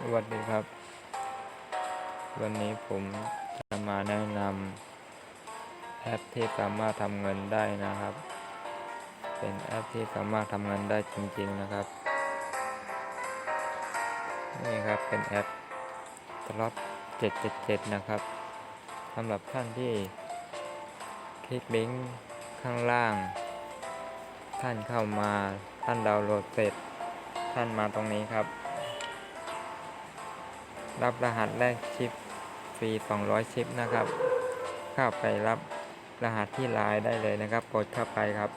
สวัสดีครับ วันนี้ผมจะมาแนะนำแอปที่สามารถทำเงินได้นะครับ เป็นแอปที่สามารถทำเงินได้จริง ๆนะครับ นี่ครับเป็นแอปตลอด777 นะครับสำหรับท่านที่คลิกลิงก์ข้างล่าง ท่านเข้ามาท่านดาวน์โหลดเสร็จ ท่านมาตรงนี้ครับ รับรหัสแรกชิปฟรี 200 ชิปนะครับ เข้าไปรับรหัสที่ไลน์ได้เลยนะครับ กดเข้าไปครับ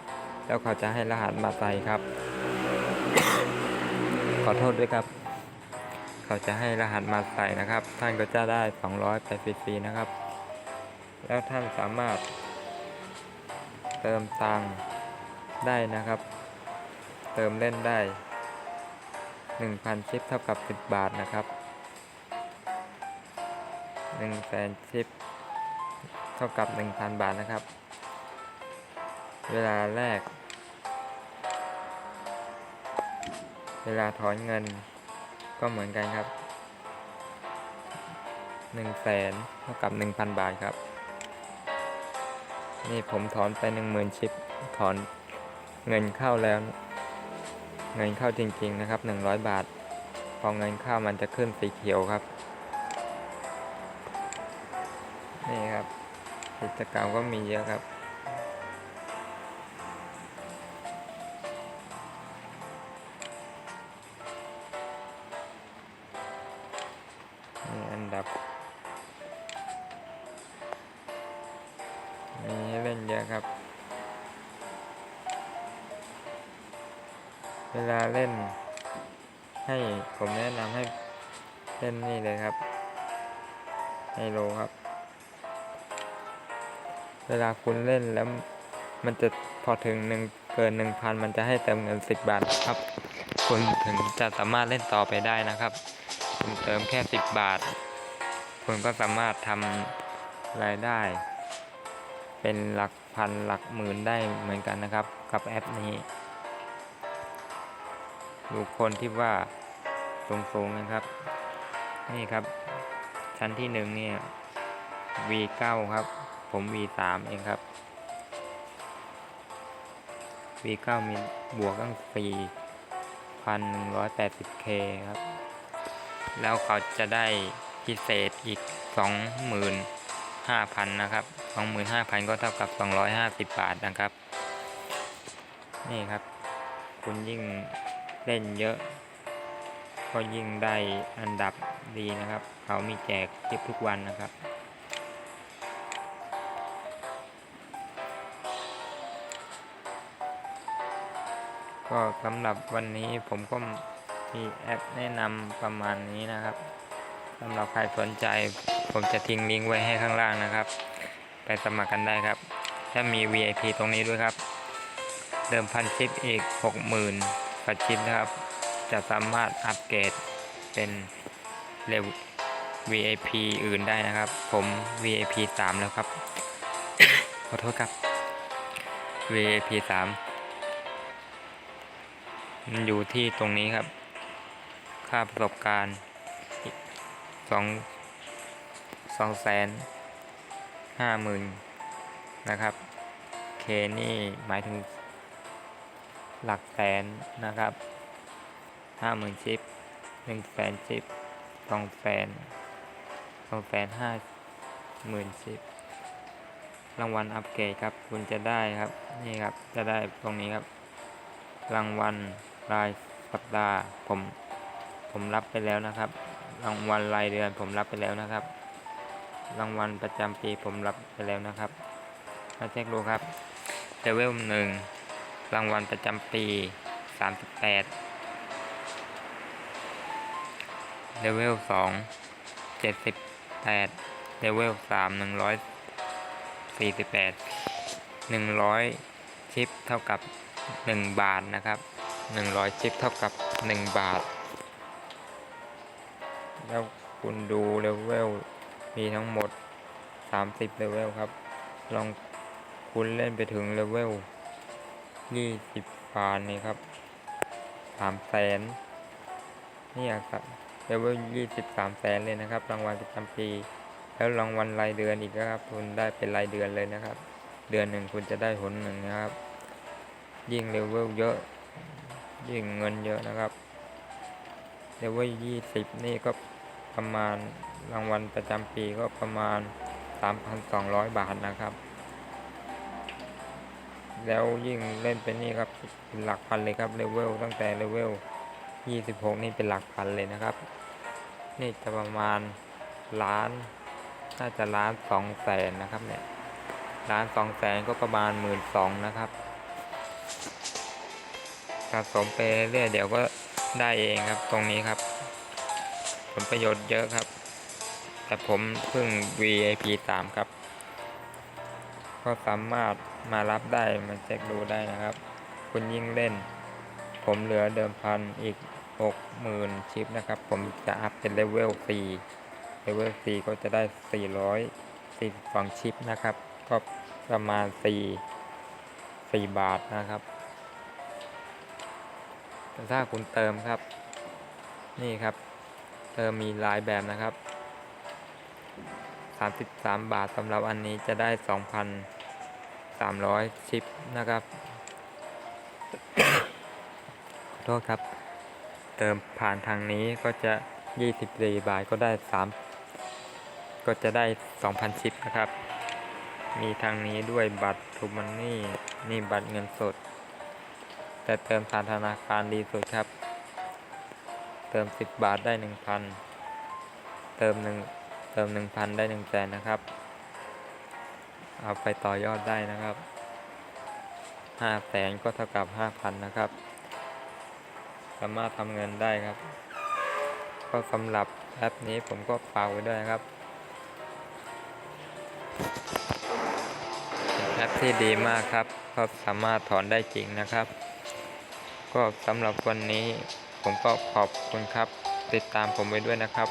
แล้วเขาจะให้รหัสมาใส่ครับ ขอโทษด้วยครับ เขาจะให้รหัสมาใส่นะครับ ท่านก็จะได้ 200ไปฟรีๆนะครับ แล้วท่านสามารถ เติมตังค์ได้นะครับ เติมเล่นได้ 1,000 ชิปเท่ากับ 10 บาทนะครับ 1แสนชิปเท่ากับ 1,000 บาทนะครับ เวลาแรก เวลาถอนเงินก็เหมือนกันครับ1แสนเท่ากับ 1,000 บาทครับ นี่ผมถอนไป 10,000 ชิป ถอนเงินเข้าแล้ว เงินเข้าจริงๆนะครับ 100 บาท พอเงินเข้ามันจะขึ้นสีเขียวครับ นี่ครับ กิจกรรมก็มีเยอะครับ นี่อันดับ มีให้เล่นเยอะครับ เวลาเล่นให้ผมแนะนำให้เล่นนี่เลยครับไฮโลครับ เวลาคุณเล่นแล้วมันจะพอถึงหนึ่งเกินหนึ่งพันมันจะให้เติมเงินสิบบาทครับ คุณถึงจะสามารถเล่นต่อไปได้นะครับ คุณเติมแค่สิบบาท คุณก็สามารถทำรายได้ เป็นหลักพันหลักหมื่นได้เหมือนกันนะครับ กับแอปนี้ดูคนที่ว่าสูงๆนะครับ นี่ครับ ชั้นที่หนึ่งเนี่ย V9 ครับ ผม V3 เองครับ V9 มีบวกตั้ง 4,180K ครับ แล้วเขาจะได้พิเศษอีก25,000นะครับ25,000ก็เท่ากับ250บาทนะครับ นี่ครับ คุณยิ่งเล่นเยอะ ก็ยิ่งได้อันดับดีนะครับ เขามีแจกคลิปทุกวันนะครับ ก็สำหรับวันนี้ผมก็มีแอปแนะนำประมาณนี้นะครับสำหรับใครสนใจ ผมจะทิ้งลิงก์ไว้ให้ข้างล่างนะครับ ไปสมัครกันได้ครับถ้ามี VIP ตรงนี้ด้วยครับ เดิมพันชิปอีก 60,000ฟัดชิปนะครับ จะสามารถอัปเกรดเป็นเร็ว VIP อื่นได้นะครับ ผม VIP 3 แล้วครับ ขอโทษครับ VIP 3 มันอยู่ที่ตรงนี้ครับ ค่าประสบการณ์สองสองแสนห้าหมื่นนะครับ เคนี่หมายถึงหลักแสนนะครับห้าหมื่นชิปหนึ่งแสนชิปสองแสนสองแสนห้าหมื่นชิปรางวัลอัปเกรดครับ คุณจะได้ครับ นี่ครับ จะได้ตรงนี้ครับ รางวัล รายสัปดาห์ผม ผมรับไปแล้วนะครับ รางวัลรายเดือนผมรับไปแล้วนะครับ รางวัลประจำปีผมรับไปแล้วนะครับมาเช็คดูครับเลเวลหนึ่งรางวัลประจำปีสามสิบแปดเลเวลสองเจ็ดสิบแปดเลเวลสามหนึ่งร้อยสี่สิบแปดหนึ่งร้อยชิปเท่ากับ1บาทนะครับ 100 ชิปเท่ากับ 1 บาท แล้วคุณดูเลเวลมีทั้งหมด 30 เลเวลครับ ลองคุณเล่นไปถึงเลเวล20บาทนี่ครับ3แสนนี่ครับเลเวลยี่สิบสามแสนเลยนะครับ รางวัลประจำปี แล้วรางวัลรายเดือนอีกนครับ คุณได้เป็นรายเดือนเลยนะครับ เดือนหนึ่งคุณจะได้หนหนึ่งนะครับ ยิ่งเลเวลเยอะ ยิ่งเงินเยอะนะครับเลเวลยี่สิบนี่ก็ประมาณรางวัลประจำปีก็ประมาณ 3,200 บาทนะครับ แล้วยิ่งเล่นเป็นนี่ครับเป็นหลักพันเลยครับเลเวลตั้งแต่เลเวล26 นี่เป็นหลักพันเลยนะครับ นี่จะประมาณล้าน น่าจะล้านสองแสนนะครับเนี่ยล้านสองแสนก็ประมาณหมื่นสองนะครับ สะสมไปเรื่อยๆเดี๋ยวก็ได้เองครับตรงนี้ครับ ผลประโยชน์เยอะครับ แต่ผมเพิ่ง VIP 3 ครับ ก็สามารถมารับได้มาเช็คดูได้นะครับ คุณยิ่งเล่น ผมเหลือเดิมพันอีก 60,000 ชิปนะครับ ผมจะอัพเป็นเลเวล4เลเวล4ก็จะได้ 442 ชิปนะครับ ก็ประมาณ 4 4 บาทนะครับ แต่ถ้าคุณเติมครับ นี่ครับ เติมมีหลายแบบนะครับ 33 บาทสำหรับอันนี้จะได้ 2,300 ชิปนะครับขอโทษครับ เติมผ่านทางนี้ก็จะ 24 บาทก็ได้ 3 ก็จะได้ 2,000 ชิปนะครับ มีทางนี้ด้วยบัตรทูมันนี่ นี่บัตรเงินสด แต่เติมผ่านธนาคารดีสุดครับ เติม 10 บาทได้ 1,000 เติมหนึ่งเติม 1,000 ได้1แสนนะครับ เอาไปต่อยอดได้นะครับ5แสนก็เท่ากับ 5,000 นะครับ สามารถทำเงินได้ครับ ก็สำหรับแอปนี้ผมก็ฝากไว้ด้วยครับแอปที่ดีมากครับ ก็สามารถถอนได้จริงนะครับ ก็สำหรับวันนี้ผมก็ขอบคุณครับ ติดตามผมไว้ด้วยนะครับ